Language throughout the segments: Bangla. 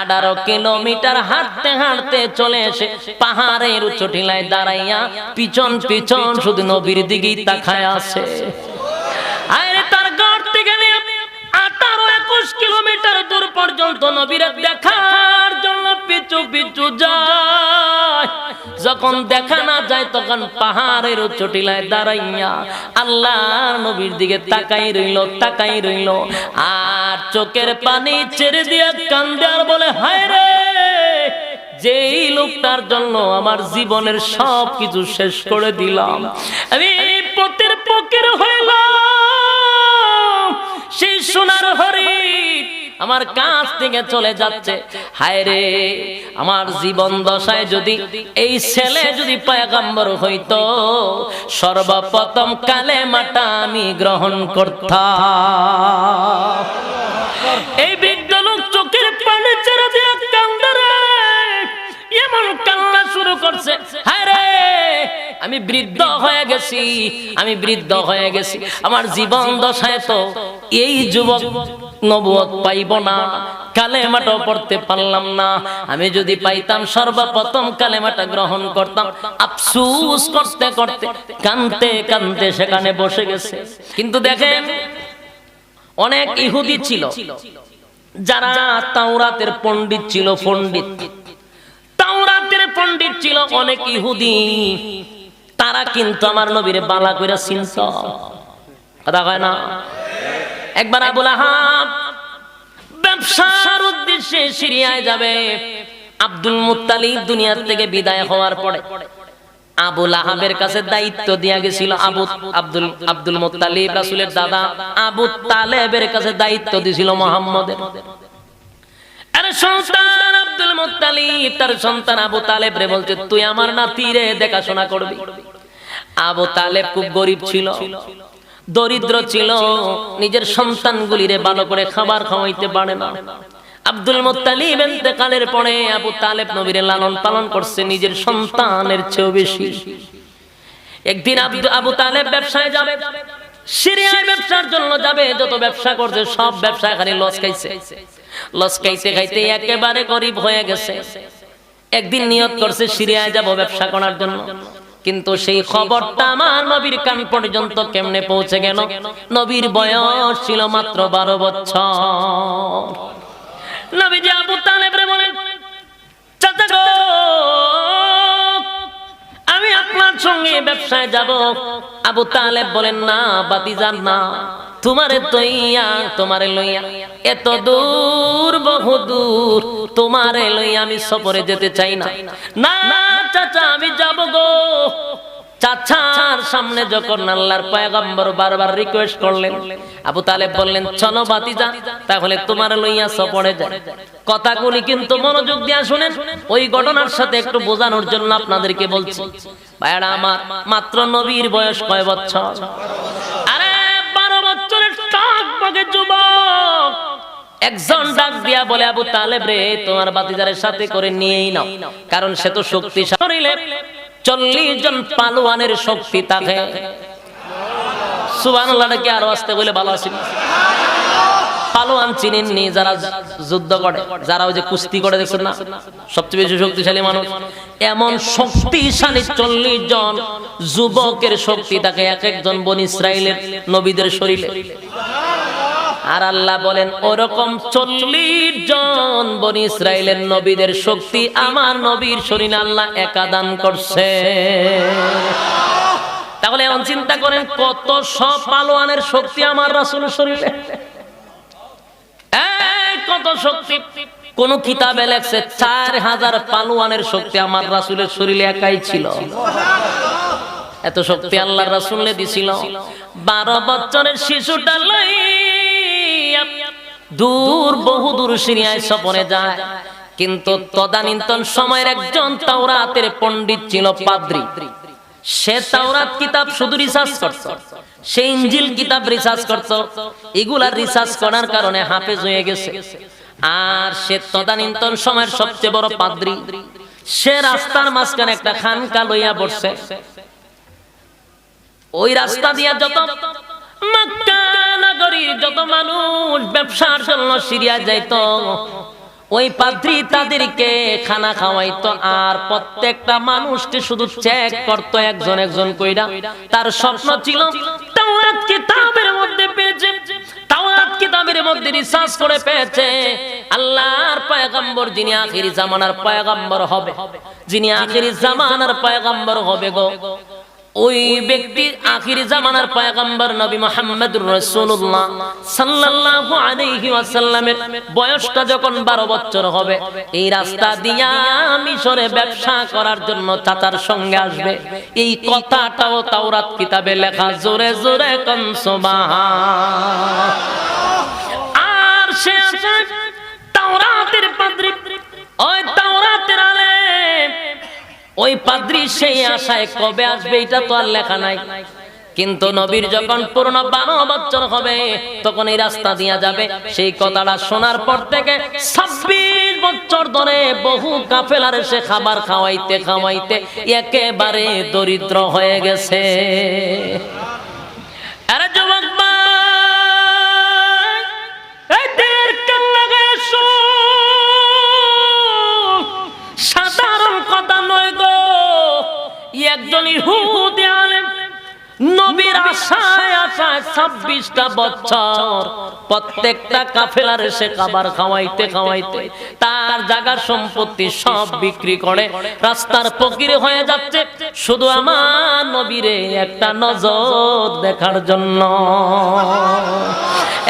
আঠারো কিলোমিটার হাঁটতে হাঁটতে চলে এসে পাহাড়ের উচ্চ টিলায় দাঁড়াইয়া পিছন পিছন শুধু নবীর দিকেই তাকায় আছে। কিলোমিটার দূর পর্যন্ত নবীর দেখার পিছু পিছু যায়। যখন দেখা না যায়, তখন পাহাড়ের চটিলায় দাঁড়াইয়া আল্লাহ নবীর দিকে তাকাই রইল তাকাই রইল। আর চোখের পানি ছেড়ে দিয়ে কান্দে আর বলে, হায় রে! যেই লোকটার জন্য আমার জীবনের সব কিছু শেষ করে দিলাম। আমি পথের পকের হইলাম। সেই সোনার হরিণ আমার কাছ থেকে চলে যাচ্ছে। হায় রে, আমার জীবন দশায় যদি এই ছেলে যদি পয়গাম্বর হইতো, সর্বপ্রথম কালে মাটা আমি গ্রহণ করতাম। এই বৃদ্ধ লোক চোখের পানি ছেড়ে দিয়ে কান্দে এমন কান্না শুরু করছে। হায় রে, আমি বৃদ্ধ হয়ে গেছি, আমি বৃদ্ধ হয়ে গেছি। আমার জীবন দশায় তো এই যুবক নবুয়ত পাইব না। কালেমাটা পড়তে পারলাম না। আমি যদি পাইতাম সর্বপ্রথম কালেমাটা গ্রহণ করতাম। আফসুস করতে করতে কানতে কানতে সেখানে বসে গেছে। কিন্তু দেখেন, অনেক ইহুদি ছিল। যারা তাওরাতের পণ্ডিত ছিল, পণ্ডিত। তাওরাতের পণ্ডিত ছিল অনেক ইহুদি। তারা কিন্তু আমার নবীরে বালা করে চিনত। কথা কয় না? একবার আবুল আহাব ব্যবসার উদ্দেশ্যে সিরিয়ায় যাবে। আব্দুল মুত্তালিব দুনিয়ার থেকে বিদায় হওয়ার পরে আবুল আহাবের কাছে দায়িত্ব দিয়া গেছিল আবু আব্দুল আব্দুল মুত্তালিব, রাসূলের দাদা আবু তালেবের কাছে দায়িত্ব দিছিল মোহাম্মদের। আবু তালেব খুব গরিব ছিল। দরিদ্র ছিল, নিজের সন্তানগুলিরে ভালো করে খাবার খাওয়াইতে পারে না। আব্দুল মুত্তালিব ইন্তেকালের পরে আবু তালেব নবীর লালন পালন করছে, নিজের সন্তানের চেয়েও বেশি। একদিন আবু তালেব ব্যবসায় যাবে, সিরিয়ায় ব্যবসার জন্য যাবে, যত ব্যবসা করছে, সব ব্যবসা খালি লস খাইছে। লস খাইতে খাইতে একেবারে গরিব হয়ে গেছে। একদিন নিয়ত করছে, সিরিয়ায় যাব ব্যবসা করার জন্য। কিন্তু সেই খবরটা আমার নবীর কান পর্যন্ত কেমনে পৌঁছে গেল? নবীর বয়স ছিল মাত্র বারো বছর। নবীজি আবু তালেব বলেন চাচা গো আমি আপনার সঙ্গে ব্যবসায় যাব। আবু তালেব বলেন না বাতি যান না। তোমারে তৈয়া তোমারে লইয়া। এত দূর বহু দূর। তোমারে লইয়া আমি সফরে যেতে চাই না। না চাচা, আমি যাব গো। চাচার সামনে যখন আল্লাহর পয়গম্বর বারবার রিকোয়েস্ট করলেন, আবু বললেন, চলো বাতিজা তাহলে তোমার লইয়া যায় কথাগুলি কিন্তু মনোযোগ দিয়া শুনেন। ওই ঘটনার সাথে একটু বোঝানোর জন্য আপনাদেরকে বলছি। ভাইরা আমার মাত্র নবীর বয়স কয় বছর? আরে, বারো বছরের যুবক। একজন ডাক দিয়া বলে, আবু তালেব রে, তোমার বাতিজারের সাথে করে নিয়েই নাও। কারণ সে তো শক্তিশালী। চল্লিশ জন পালোয়ানের শক্তি থাকে। সুবান আরও আসতে বলে, ভালো পালোয়ান যারা যুদ্ধ করে, যারা ওই যে কুস্তি করে, দেখছেন না? সবচেয়ে বেশি শক্তিশালী মানুষ। এমন শক্তিশালী চল্লিশ জন যুবকের শক্তি তাকে এক একজন বন ইসরায়েলের নবীদের শরীরে। আর আল্লাহ বলেন, ওরকম চল্লিশ জন বনি ইসরায়েলের নবীদের শক্তি আমার নবীর শরীর আল্লাহ একা দান করছে। তাহলে এখন চিন্তা করেন, কত সব পালোয়ানের শক্তি আমার রাসুলের শরীরে। কত শক্তি। কোন কিতাবে লেখছে, চার হাজার পালোয়ানের শক্তি আমার রাসুলের শরীরে একাই ছিল। এত শক্তি আল্লাহ রাসুলে দিছিল। বারো বছরের শিশুটা লই দূর বহু দূর সিরিয়ায় সফরে যায়। কিন্তু তদানীন্তন সময়ের একজন তাওরাতের পণ্ডিত ছিল পাদ্রি। সে তাওরাত কিতাব শুধু রিসার্চ করত। সে ইঞ্জিল কিতাব রিসার্চ করত। এগুলা রিসার্চ করার কারণে হাফেজ হয়ে গেছে। আর সে তদানীন্তন সময়ের সবচেয়ে বড় পাদ্রি। সে রাস্তার মাঝখানে একটা খানকা লইয়া বসছে ওই রাস্তা দিয়া যত মক্কা নগরীর যত মানুষ ব্যবসার জন্য সিরিয়া যাইত, ওই পাদ্রি তাদেরকে খানা খাওয়াইতো, আর প্রত্যেকটা মানুষকে শুধু চেক করতো একজন একজন কইরা। তার স্বপ্ন ছিল তাওরাত কিতাবের মধ্যে পেয়েছে, তাওরাত কিতাবের মধ্যে রিসার্চ করে পেয়েছে, আল্লাহর পয়গম্বর যিনি আখিরি জামানার পয়গম্বর হবে, যিনি আখিরি জামানার পয়গম্বর হবে গো। ওই ব্যক্তি আখির জামানার পয়গম্বর নবী মুহাম্মদুর রাসূলুল্লাহ সাল্লাল্লাহু আলাইহি ওয়াসাল্লামের বয়সটা যখন 12 বছর হবে, এই রাস্তা দিয়া মিশরে ব্যবসা করার জন্য চাচার সঙ্গে আসবে। এই কথাটাও তাওরাত কিতাবে লেখা, জোরে জোরে কোন আর সে তাওরাতের পাদ্রী, ওই তাওরাতের আলেম। ওই পাদ্রি সেই আশায় কবে আসবে এটা তো আর লেখা নাই। কিন্তু নবীর যখন পূর্ণ বারো বছর হবে, তখন এই রাস্তা দিয়া যাবে। সেই কথাটা শোনার পর থেকে ছাব্বিশ বছর ধরে বহু কাফেলার সে খাবার খাওয়াইতে খাওয়াইতে একেবারে দরিদ্র হয়ে গেছে। একজন ইহুদি আলেম, নবীর আশায় আশায় ছাব্বিশটা বছর প্রত্যেকটা কাফেলার সে খাবার খাওয়াইতে খাওয়াইতে তার জায়গা সম্পত্তি সব বিক্রি করে, রাস্তার ফকির হয়ে যাচ্ছে। শুধু আমার নবীরে একটা নজর দেখার জন্য।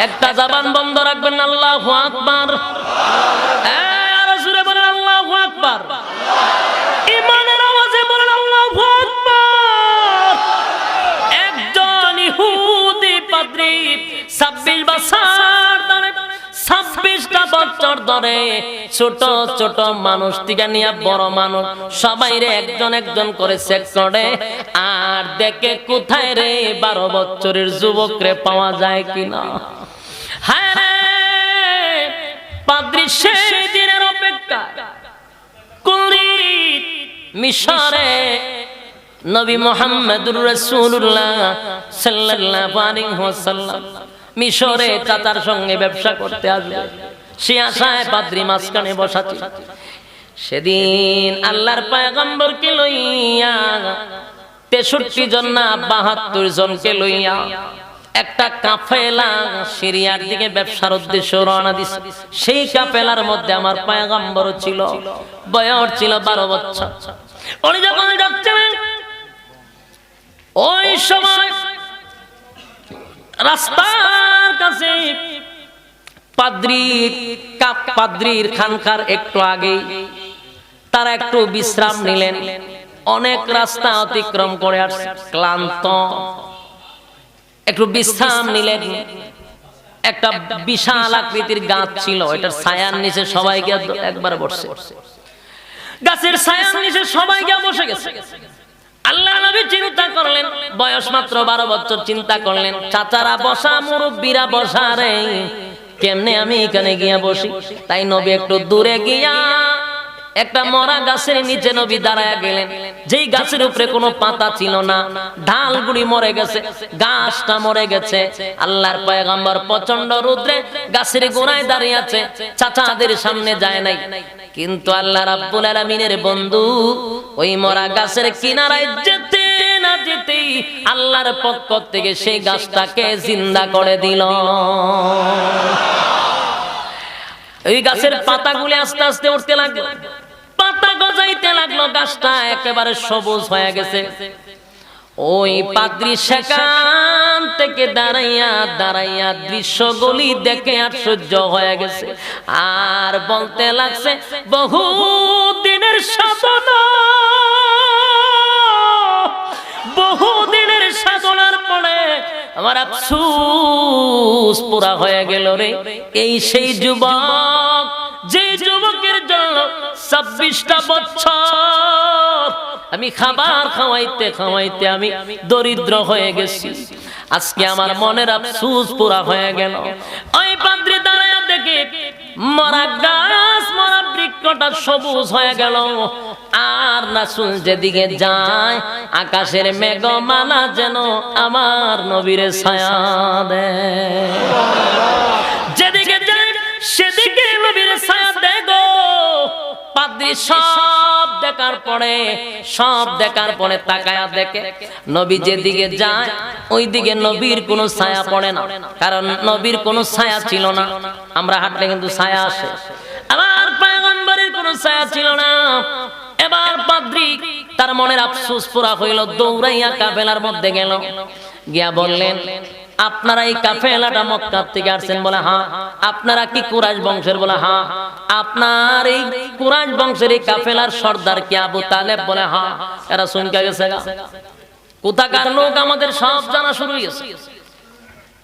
একটা জাবান বন্ধ রাখবেন, আল্লাহ আকবার। আল্লাহ আকবার। ছাব্বিশ বছর ধরে ছাব্বিশটা বছর ধরে ছোট ছোট মানুষ থেকে নিয়ে বড় মানুষ, সবাই রে একজন একজন করে চেক করে আর দেখে কোথায় রে বারো বছরের যুবক রে পাওয়া যায় কিনা? হ্যাঁ অপেক্ষা। নবী মোহাম্মদুর রাসূলুল্লাহ সাল্লাল্লাহু আলাইহি ওয়াসাল্লাম। মিশরে চাচার সঙ্গে ব্যবসা করতে আসবে। সে আশায় পাদ্রি মাঝখানে বসাচ্ছে সেদিন আল্লাহর পয়গম্বরকে লইয়া তেষট্টি জন না, বাহাত্তর জনকে লইয়া একটা কাফেলা সিরিয়ার দিকে ব্যবসার উদ্দেশ্যে রওনা দিছে। সেই কাফেলার মধ্যে আমার পয়গম্বর ছিল। বয়স ছিল বারো বছর। উনি যখন যাচ্ছেন ওই সময় রাস্তার কাছে। পাদ্রির খানকার একটু আগে তারা একটু বিশ্রাম নিলেন। অনেক রাস্তা অতিক্রম করে আসছে ক্লান্ত। একটু বিশ্রাম নিলেন। একটা বিশাল আকৃতির গাছ ছিল, এটার ছায়ার নিচে সবাই গিয়ে একবার বসছে গাছের ছায়ার নিচে সবাই গিয়ে বসে গেছে। আল্লাহ নবী চিন্তা করলেন, বয়স মাত্র বারো বছর চিন্তা করলেন, চাচারা বসা, মুরব্বীরা বসা রে, কেমনে আমি এখানে গিয়া বসি? তাই নবী একটু দূরে গিয়া একটা মরা গাছের নিচে নবী দাঁড়ায় গেলেন। যেই গাছের উপরে কোনো পাতা ছিল না ঢালগুড়ি মরে গেছে, গাছটা মরে গেছে। আল্লাহর পয়গাম্বর প্রচণ্ড রুদ্রে গাছের গোড়ায় দাঁড়িয়ে আছে, চাচাদের সামনে যায় নাই। কিন্তু আল্লাহ রাব্বুল আলামিনের বন্ধু ওই মরা গাছের কিনারায় যেতে না যেতেই আল্লাহর পক্ষ থেকে সেই গাছটাকে জিন্দা করে দিল। ওই গাছের পাতাগুলি আস্তে আস্তে উঠতে লাগল। গজাইতে লাগল গাছটা একেবারে সবুজ হয়ে গেছে। ওই পাদ্রি সেখান থেকে দাঁড়াইয়া দাঁড়াইয়া দৃশ্যগুলি দেখে আশ্চর্য হয়ে গেছে। আর বলতে লাগছে বহু দিনের সাধনা বহু দিনের সাধনার পরে আমার আফসুস পুরা হয়ে গেল রে। এই সেই যুবক, যে জন্য ছাব্বিশটা বছর আমি খাবার খাওয়াইতে খাওয়াইতে আমি দরিদ্র হয়ে গেছি। আজকে আমার মনের আফসুস পুরা হয়ে গেল। ওই পাদ্রি দাঁড়ায় দেখে মরা গাছ, মরা বৃক্ষটা সবুজ হয়ে গেল। আর রাসূল যেদিকে যায়, আকাশের মেঘমালা যেন আমার নবীরে ছায়া দেয়। সব দেখার পরে, সব দেখার পরে তাকায়া দেখে নবী যেদিকে যায় ওই দিকে নবীর কোনো ছায়া পড়ে না। কারণ নবীর কোনো ছায়া ছিল না। আমরা হাঁটলে কিন্তু ছায়া আসে। আমার পয়গম্বরের কোনো ছায়া ছিল না। এবার পাদ্রি তার মনের আফসোস পুরা হইল, দৌড়াইয়া কাফেলার মধ্যে গেল। গিয়া বললেন আপনারা এই কাফেলাটা মক্কার থেকে আসছেন বলে হ্যাঁ। আপনারা কি কুরাইশ বংশের বলে হ্যাঁ। আপনার এই কুরাইশ বংশের এই কাফেলার সর্দার কি আবু তালেব বলে হ্যাঁ। এরা শুনকে গেছে কোথাকার লোক আমাদের সব জানা শুরু হয়েছে।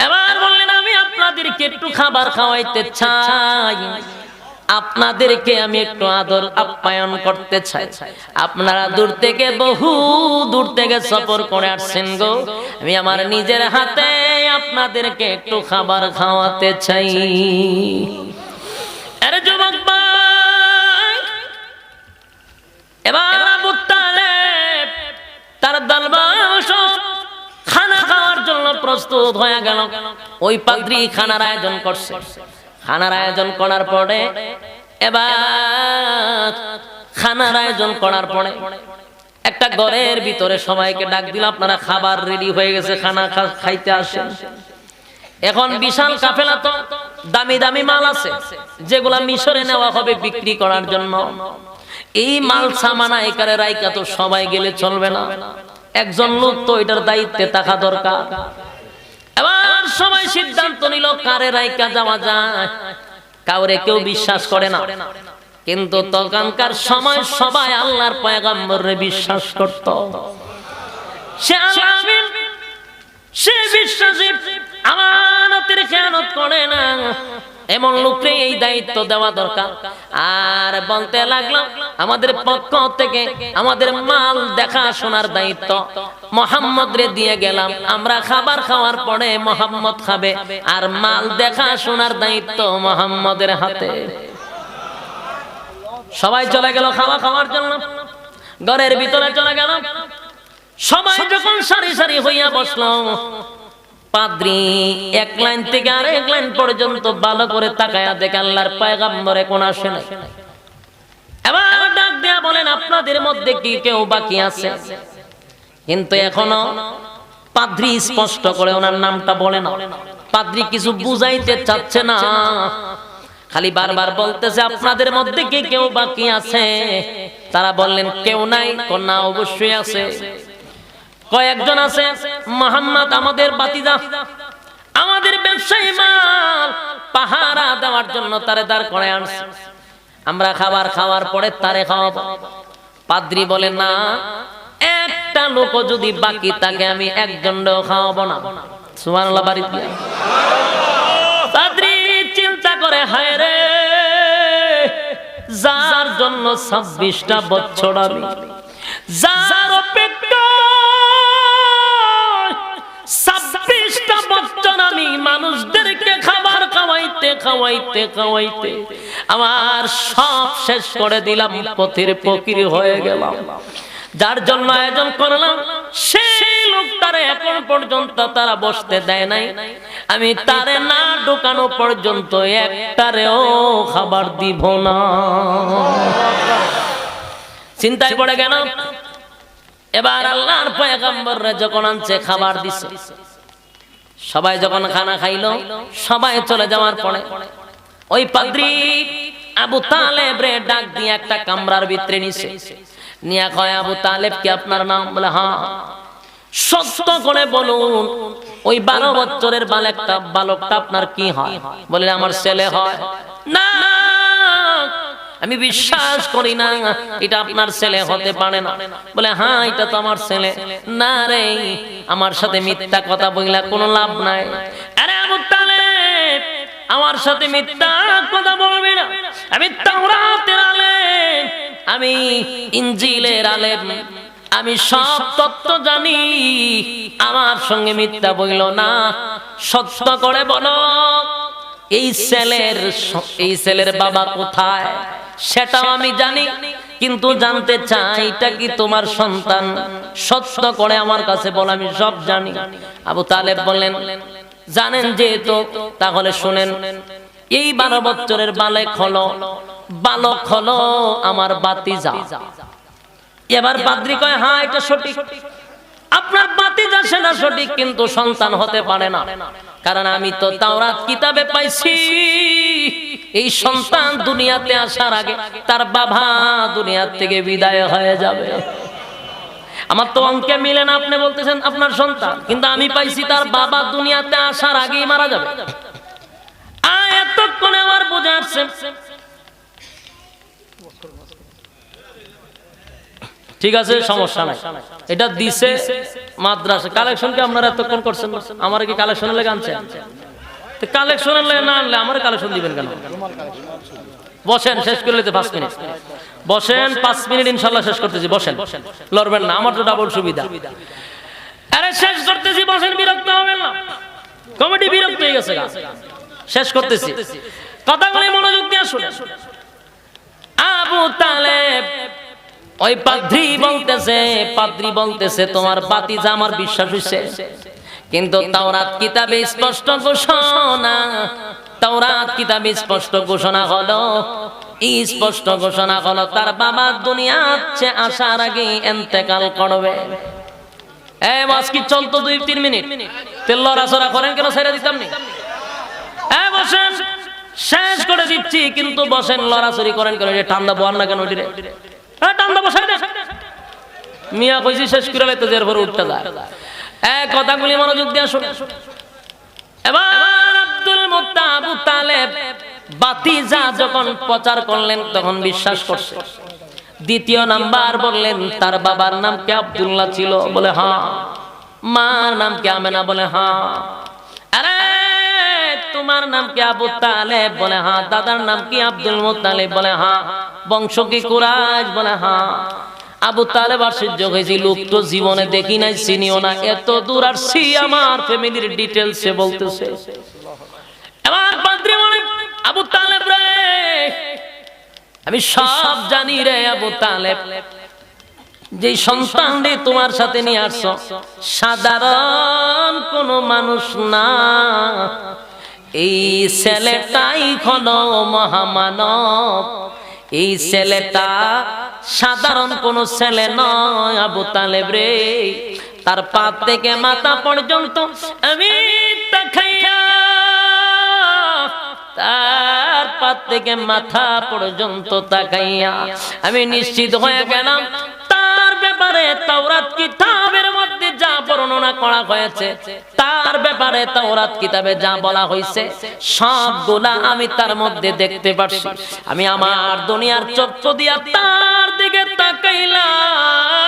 এবার বললেন, আমি আপনাদেরকে একটু খাবার খাওয়াইতে চাই। আপনাদেরকে আমি একটু আদর আপ্যায়ন করতে চাই। আপনারা দূর থেকে, বহু দূর থেকে সফর করে আসছেন গো। আমি আমার নিজের হাতে আপনাদেরকে একটু খাবার খাওয়াতে চাই। আরে জন্য প্রস্তুত হয়ে গেল। ওই পাদ্রি খানার আয়োজন করছে। খানার আয়োজন করার পরে, এবার খানার আয়োজন করার পরে একটা ঘরের ভিতরে সবাইকে ডাক দিল, আপনারা খাবার রেডি হয়ে গেছে, খানা খাইতে আসেন। এখন বিশাল কাফেলা তো দামি দামি মাল আছে, যেগুলা মিশরে নেওয়া হবে বিক্রি করার জন্য। এই মাল সামানা একারে রাইকা তো সবাই গেলে চলবে না। একজন লোক তো এটার দায়িত্বে থাকা দরকার। সবাই সিদ্ধান্ত নিল, কারে রাইকা যাওয়া যায়। কাউরে কেউ বিশ্বাস করে না। কিন্তু তখনকার সময় সবাই আল্লাহর পয়গাম্বরে বিশ্বাস করত। সে আলামিন সে বিশ্বাসী আমানতের খেয়ানত করে না। এমন লোককে এই দায়িত্ব দেওয়া দরকার। আর বলতে লাগলাম, আমাদের পক্ষ থেকে আমাদের মাল দেখাশোনার দায়িত্ব। মোহাম্মদ রে দিয়ে গেলাম, আমরা খাবার খাওয়ার পরে মোহাম্মদ খাবে। আর মাল দেখাশোনার দায়িত্ব মোহাম্মদের হাতে। সবাই চলে গেল খাওয়া খাওয়ার জন্য। ঘরের ভিতরে চলে গেল সবাই যখন সারি সারি হইয়া বসল পাদ্রি এক লাইন থেকে আর এক লাইন পর্যন্ত ভালো করে তাকায়া দেখে আল্লাহর পায়গাম্বরে কোন আসে না এবার ডাক দেয়া বলেন আপনাদের মধ্যে কি কেউ বাকি আছে? কিন্তু এখনও পাদ্রি স্পষ্ট করে ওনার নামটা বলে না। পাদ্রি কিছু বুঝাইতে চাচ্ছে না। খালি বারবার বলতেছে আপনাদের মধ্যে কি কেউ বাকি আছে? তারা বললেন কেউ নাই কন্যা অবশ্যই আছে। কয়েকজন আছে, মোহাম্মদ আমাদের বাতিদা আমাদের ব্যবসায়ী মাল পাহারা দেওয়ার জন্য তারে দাঁড় করে আনছে। আমরা খাবার খাওয়ার পরে তারে খাওয়াবো। পাদ্রি বলে, না, একটা লোক যদি বাকি থাকে, আমি একজন খাওয়াবো না। সুবহানাল্লাহ বাড়িতে পাদ্রি চিন্তা করে, হায় রে, যার জন্য ছাব্বিশটা বছর আমি, যার আমি মানুষদেরকে খাবার খাওয়াইতে খাওয়াইতে খাওয়াইতে আমার সব শেষ করে দিলাম, পথের ফকির হয়ে গেলাম। যার জন্য আয়োজন করলাম, সেই লোকটারে এখন পর্যন্ত তারা বসতে দেয় নাই। আমি তারে না ঢোকানো পর্যন্ত একটারেও খাবার দিব না। চিন্তায় পড়ে গেল? এবার আল্লাহর যখন আনছে, খাবার দিছে। সবাই যখন খানা খাইল, সবাই চলে যাওয়ার পরে ওই পাদ্রি আবু তালেব রে ডাক দিয়ে একটা কামরার ভিতরে নিছে। নিয়া কয়, আবু তালেব কি আপনার নাম? বলে হ্যাঁ। সত্য করে বলুন, ওই বারো বছরের বালকটা বালকটা আপনার কি হয়? বলে আমার ছেলে হয়। না। আমি বিশ্বাস করি না, এটা আপনার ছেলে হতে পারে না। বলে হ্যাঁ এটা তো আমার ছেলে। না রে, আমার সাথে মিথ্যা কথা বললা কোনো লাভ নাই। আরে আমার সাথে মিথ্যা কথা বলবি না। আমি তাওরাতের আলেম, আমি ইনজিলের আলেম। আমি সব তত্ত্ব জানি, আমার সঙ্গে মিথ্যা বইল না। সত্য করে বলো, এই ছেলের এই ছেলের বাবা কোথায়? সেটাও আমি জানি কিন্তু জানতে চাই এটা কি তোমার সন্তান? সত্য করে আমার কাছে বল আমি সব জানি। আবু তালেব বললেন জানেন যেহেতু তাহলে শুনেন এই বারো বছরের বালেক হলো বালক হলো আমার বাতি যা এবার বাদ্রি কয় হ্যাঁ এটা সঠিক। আপনার বাতি যা সেটা সঠিক কিন্তু সন্তান হতে পারে না। কারণ আমি তো তাওরাত কিতাবে পাইছি। এই সন্তান দুনিয়াতে আসার আগে তার বাবা দুনিয়া থেকে বিদায় হয়ে যাবে। আমার তো অঙ্কে মিলে না, আপনি বলতেছেন আপনার সন্তান, কিন্তু আমি পাইছি তার বাবা দুনিয়াতে আসার আগেই মারা যাবে। আয়, এতক্ষণে আমার বোঝা আসছে ঠিক আছে সমস্যা নাই। এটা দিছে মাদ্রাসা। কালেকশন কি আপনারা এতক্ষণ করছেন? না? আমার কি কালেকশনের লেগে আনছেন? কালেকশনের লেগে না আনলে আমার কালেকশন দিবেন কেন? বসেন শেষ করে নিতে পাঁচ মিনিট। বসেন পাঁচ মিনিট ইনশাল্লাহ শেষ করতেছি। বসেন। লড়বেন না আমার তো ডাবল সুবিধা। আরে শেষ করতেছি বসেন বিরক্ত হবেন না। কমিটি বিরক্ত হয়ে গেছে শেষ করতেছি। কথাগুলি মনোযোগ দিয়ে শুনে আবু তালেব ওই পাদ্রি বলতেছে পাদ্রি বলতেছে, তোমার বাতিজা আমার বিশ্বাস হইছে। কিন্তু তাওরাত কিতাবে স্পষ্ট ঘোষণা, তাওরাত কিতাবে স্পষ্ট ঘোষণা হলো স্পষ্ট ঘোষণা হলো, তার বাবা দুনিয়াতে আসার আগে এন্তেকাল করবে। এ মাস কি চলতো দুই, তিন মিনিট? তেল লড়াচড়া করেন কেন ছেড়ে দিতাম নি? এ, বসেন। শেষ করে দিচ্ছি, কিন্তু বসেন, লড়াচড়ি করেন কেন? ঠান্ডা বোয়ার না কেন মিয়া কইছি, শেষ করে উঠতে যায় এ, কথাগুলি মনোযোগ দিয়ে শুনে। এবার আব্দুল তালেব যখন প্রচার করলেন, তখন বিশ্বাস করছে। দ্বিতীয় নাম্বার বললেন, তার বাবার নাম কে আব্দুল্লাহ ছিল? বলে হ্যাঁ। মার নাম কে আমেনা? বলে হ্যাঁ। আরে তোমার নাম কি আবু তালেব? বলে হ্যাঁ। দাদার নাম কি আব্দুল মুত্তালিব? বলে হ্যাঁ। বংশ কি কুরাজ বলে হ্যাঁ। আবু তালেব আশ্চর্য হয়েছি লোক তো জীবনে দেখি নাই, চিনিও না। এত দূর আর সি আমার ফ্যামিলির ডিটেলসে বলতেছে। এবার পাদ্রী বলে, আবু তালেব রে, আমি সব জানি রে আবু তালেব। যে সন্তান রে তোমার সাথে নিয়ে আসছো, সাধারণ কোন মানুষ না। এই ছেলেটাই হলো মহামানব। এই ছেলেটা সাধারণ কোন ছেলে নয়, আবু তালেব রে। তার পা থেকে মাথা পর্যন্ত আমি তার পা থেকে মাথা পর্যন্ত তাকাইয়া আমি নিশ্চিত হয়ে গেলাম, তার ব্যাপারে তাওরাত কিতাবের মধ্যে যা বর্ণনা করা হয়েছে, তার ব্যাপারে তাওরাত কিতাবে যা বলা হয়েছে সবগুলা আমি তার মধ্যে দেখতে পাচ্ছি আমি আমার দুনিয়ার চক্ষু দিয়া তার দিকে তাকাইলাম,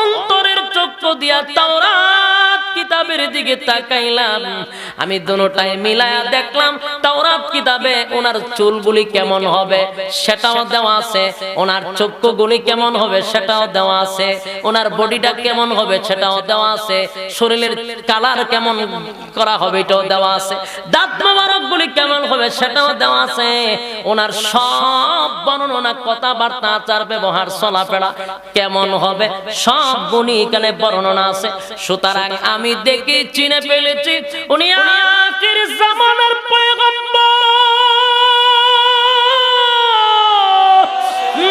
অন্তরের চক্ষু দিয়া তাওরাত কিতাবের দিকে তাকাইলাম। আমি দুটাই মিলায়া দেখলাম, তাওরাত কিতাবে ওনার চুলগুলি কেমন হবে সেটাও দেওয়া আছে, ওনার চক্ষুগুলি কেমন হবে সেটাও দেওয়া আছে, ওনার বডিটা কেমন হবে সেটাও দেওয়া আছে, শরীরের কালার কেমন করা হবে এটাও দেওয়া আছে, দাঁত মোবারকগুলি কেমন হবে সেটাও দেওয়া আছে, ওনার সব বর্ণনা, কথাবার্তা, আচার, ব্যবহার, চলাফেরা কেমন হবে, সব গুণই এখানে বর্ণনা আছে। সুতরাং আমি দেখে চিনে ফেলেছি। উনি আখির জামানার পয়গম্বর।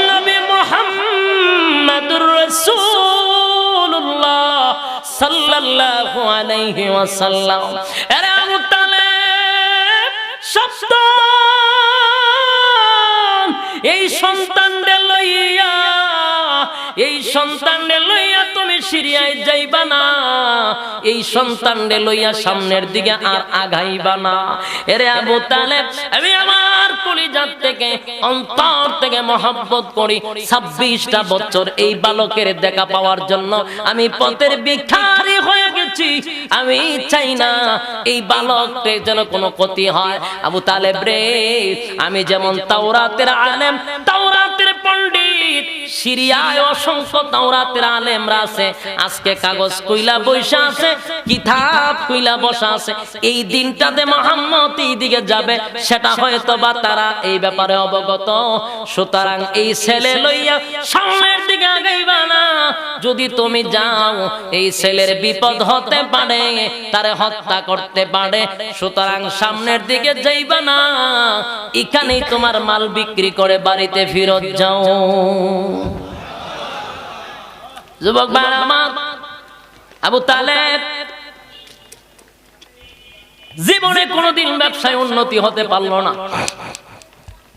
নবী মুহাম্মাদুর রাসূলুল্লাহ সাল্লাল্লাহু আলাইহি ওয়াসাল্লাম। আরে আবু তালেব সন্তান এই লইয়া এই তুমি সিরিয়ায় যাইবা না, এই সন্তানদের লইয়া সামনের দিকে আর আগাইবা না। এরে আবু তালেব, আমি আমার কলিজাত থেকে, অন্তর থেকে মহব্বত করি, ছাব্বিশটা বছর এই বালকের দেখা পাওয়ার জন্য আমি পথের ভিখারি হয়ে গেছি। আমি চাই না এই বালকটির যেন কোনো ক্ষতি হয়। আবু তালেব রে, আমি যেমন তাওরাতের আলেম, তাওরাতের পণ্ডিত সিরিয়ায় অসংখ্য তাওরাতের আলেমরা আছে। আজকে কাগজ কইলা বৈশা আছে, কিতাব কইলা বসা আছে। এই দিনটাতে মোহাম্মদ এই দিকে যাবে, সেটা হয়তো বা তারা এই ব্যাপারে অবগত। সুতরাং এই ছেলে লইয়া সামনের দিকে আগাইবা না। যদি তুমি যাও, এই ছেলের বিপদ হতে পারে, তারে হত্যা করতে পারে। সুতরাং সামনের দিকে যাইবা না। এখানেই তোমার মাল বিক্রি করে বাড়িতে ফিরত যাও। যুবক আবু তালেব, জীবনে কোনোদিন ব্যবসায় উন্নতি হতে পারল না।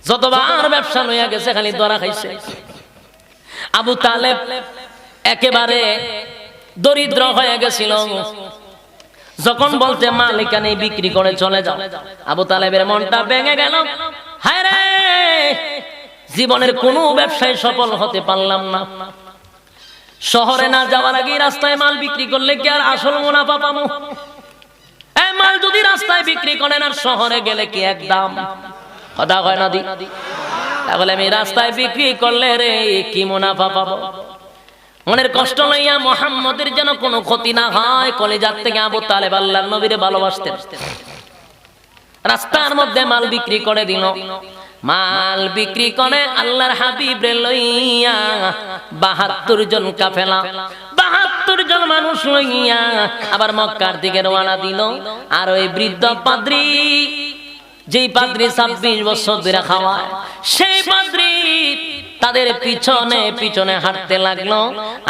যতবার ব্যবসা লইয়া গেছে, খালি ধরা খাইছে। আবু তালেব একেবারে দরিদ্র হয়ে গেছিল। যখন বলতে মালিক নেই বিক্রি করে চলে যাও। আবু তালেবের মনটা ভেঙে গেল। হায় রে, জীবনের কোনো ব্যবসায় সফল হতে পারলাম না। শহরে না যাওয়ার আগে রাস্তায় মাল বিক্রি করলে কি আর আসল মুনাফা পাবো? এই মাল যদি রাস্তায় বিক্রি করেন আর শহরে গেলে কি এক দাম? কথা হয় না দি? তাহলে আমি রাস্তায় বিক্রি করলে রে কি মুনাফা পাবো? মনের কষ্ট লইয়া মোহাম্মদের যেন কোনো ক্ষতি না হয়, কলেজার থেকে আবু তালেব আল্লাহ নবীরে ভালোবাসতেন। রাস্তার মধ্যে মাল বিক্রি করে দিল। মাল বিক্রি করে আল্লাহর হাবিব রে লইয়া বাহাত্তর জন কাফেলা, বাহাত্তর জন মানুষ লইয়া আবার মক্কার দিকে রওনা দিল। আর ওই বৃদ্ধ পাদ্রী, যেই পাদ্রী ছাব্বিশ বছর ধরে খাওয়ায়, সেই পাদ্রী তাদের পিছনে পিছনে হাঁটতে লাগল।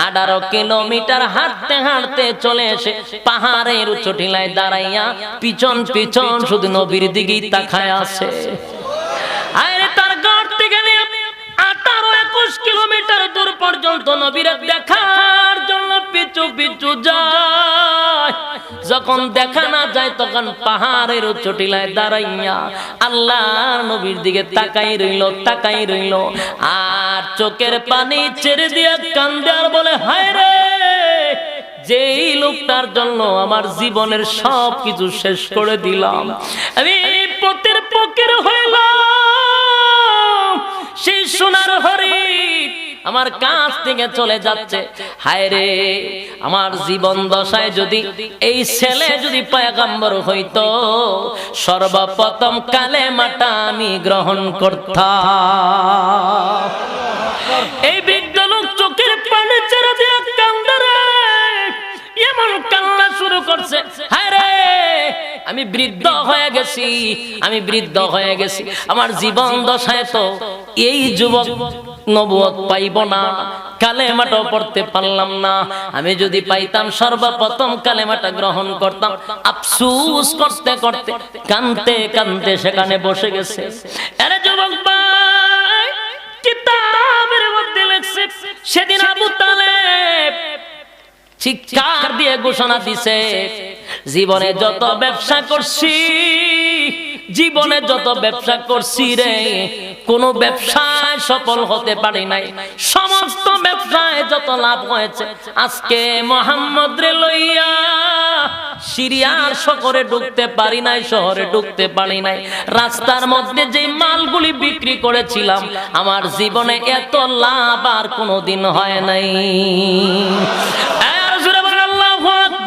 আঠারো কিলোমিটার হাঁটতে হাঁটতে চলে এসে পাহাড়ের উচ্চ টিলায় দাঁড়াইয়া পিছন পিছন শুধু নবীর দিকেই তাকায় আছে। যখন দেখা না যায়, তখন পাহাড়ের চটিলায় দাঁড়াইয়া নবীর দিকে তাকাই রইল তাকাই রইল। আর চোখের পানি ছেড়ে দিয়ে কান্দে আর বলে, হায় রে, যেই লোকটার জন্য আমার জীবনের সব কিছু শেষ করে দিলাম। আমি পথের পকের হইলাম। সেই সোনার হরিণ আমার কাছ থেকে চলে যাচ্ছে। হায় রে, আমার জীবন দশায় যদি এই ছেলে যদি পয়গাম্বর হইতো, সর্বপ্রথম কালে মাটা আমি গ্রহণ করতাম। এই বৃদ্ধ লোক চোখের পানি ছেড়ে দিয়ে কান্দে রে। এমন কান্না শুরু করছে। আমি বৃদ্ধ হয়ে গেছি, আমি বৃদ্ধ হয়ে গেছি। আমার জীবন দশায় তো এই যুবক নবুয়ত পাইব না, কালেমাটাও পড়তে পারলাম না। আমি যদি পাইতাম, সর্বপ্রথম কালেমাটা গ্রহণ করতাম। আফসুস করতে করতে কানতে কানতে সেখানে বসে গেছে। আরে যুবক ভাই, কিতাবের মধ্যে লেখছে, সেদিন আবু তালেব চিৎকার দিয়ে ঘোষণা দিছে, জীবনে যত ব্যবসা করছি, জীবনে যত ব্যবসা করছি রে, কোন ব্যবসায় সফল হতে পারি নাই। সমস্ত ব্যবসায় যত লাভ হয়েছে, আজকে মোহাম্মদ রে লইয়া সিরিয়ার শহরে ঢুকতে পারি নাই, শহরে ঢুকতে পারি নাই। রাস্তার মধ্যে যে মালগুলি বিক্রি করেছিলাম, আমার জীবনে এত লাভ আর কোনোদিন হয় নাই।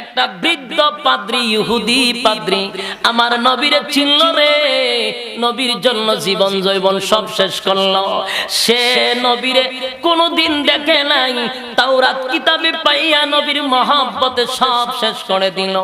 একটা বৃদ্ধ পাদ্রী, ইহুদি পাদ্রী। আমার নবীর চিনল রে, নবীর জন্য জীবন জৈবন সব শেষ করল। সে নবীরে কোনোদিন দেখে নাই, তাওরাত কিতাবে পাইয়া নবীর মহাব্বতে সব শেষ করে দিল।